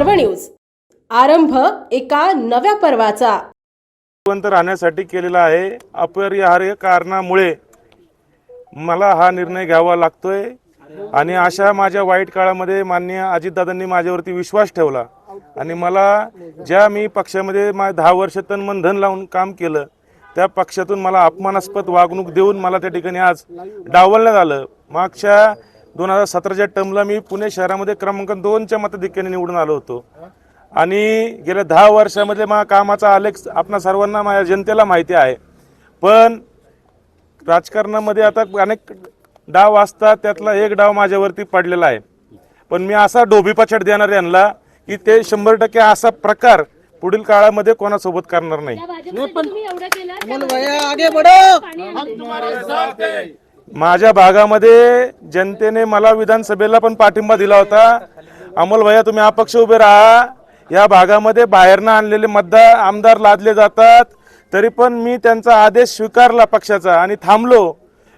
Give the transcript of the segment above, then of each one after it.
पर्व न्यूज. आरंभ एका नव्या पर्वाचा. जिवंत राहण्यासाठी केलेला आहे. अपरिहार्य कारणामुळे मला हा निर्णय घ्यावा लागतोय. आणि अशा माझ्या वाईट काळामध्ये मान्य अजितदादांनी माझ्यावरती विश्वास ठेवला. आणि मला ज्या मी पक्षामध्ये मा दहा वर्ष तन मन धन लावून काम केलं त्या पक्षातून मला अपमानास्पद वागणूक देऊन मला त्या ठिकाणी आज डावलण्यात आलं. मागच्या दोन हजार सतराच्या टर्मला मी पुणे शहरामध्ये क्रमांक दोनच्या मताधिक्याने निवडून आलो होतो. आणि गेल्या दहा वर्षामध्ये माझ्या कामाचा आलेख आपणा सर्वांना माझ्या जनतेला माहिती आहे. पण राजकारणामध्ये आता अनेक डाव असतात त्यातला एक डाव माझ्यावरती पडलेला आहे. पण मी असा डोबीपाछड देणार यांना की ते शंभर टक्के असा प्रकार पुढील काळामध्ये कोणासोबत करणार नाही. माझ्या भागामध्ये जनतेने मला विधानसभेला पण पाठिंबा दिला होता. अमोल भैया तुम्ही अपक्ष उभे राहा. या भागामध्ये बाहेरनं आणलेले मतदार आमदार लादले जातात. तरी पण मी त्यांचा आदेश स्वीकारला पक्षाचा आणि थांबलो.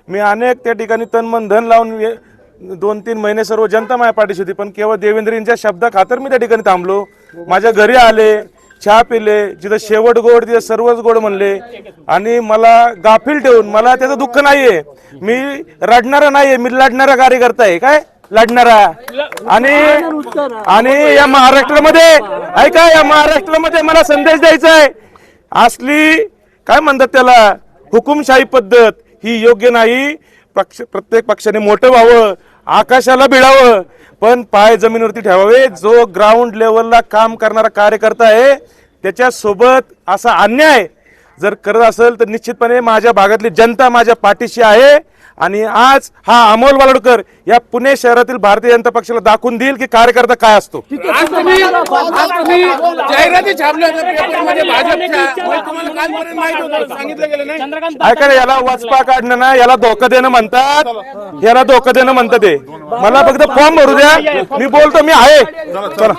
मी अनेक त्या ठिकाणी तनमन धन लावून दोन तीन महिने सर्व जनता माझ्या पाठीशी होती. पण केवळ देवेंद्रींच्या शब्दा खातर मी त्या ठिकाणी थांबलो. माझ्या घरी आले. चहा पिले जिथं शेवट गोड तिथं सर्वच गोड म्हणले. आणि मला गाफील ठेवून मला त्याचं दुःख नाहीये. मी रडणारा नाहीये मी लढणारा कार्यकर्ता आहे. काय? लढणारा आणि आणि या महाराष्ट्रामध्ये ऐका या महाराष्ट्रामध्ये मला संदेश द्यायचा आहे असली काय म्हणतात त्याला? हुकुमशाही पद्धत ही योग्य नाही. पक्ष प्रत्येक पक्षाने मोठं व्हावं. आकाशाला भिडावं पण पाय जमिनीवरती ठेवावे. जो ग्राउंड लेवलला काम करणारा कार्यकर्ता आहे त्याच्यासोबत असा अन्याय जर करत असेल तर निश्चितपणे माझ्या भागातली जनता माझ्या पाठीशी आहे. आणि आज हा अमोल वालडकर या पुणे शहरातील भारतीय जनता पक्षाला दाखवून देईल की कार्यकर्ता काय असतो. आज तुम्ही आज तुम्ही जाहिराती छापल्या होत्या पेपरमध्ये भाजपच्या. मग तुम्हाला कालपर्यंत माहीत होतं सांगितलं गेलं नाही. ऐका ना, याला वाचपा काढणं ना याला धोका देणं म्हणतात. याला धोका देणं म्हणतात ते. मला फक्त फॉर्म भरू द्या. मी बोलतो मी आहे. चला.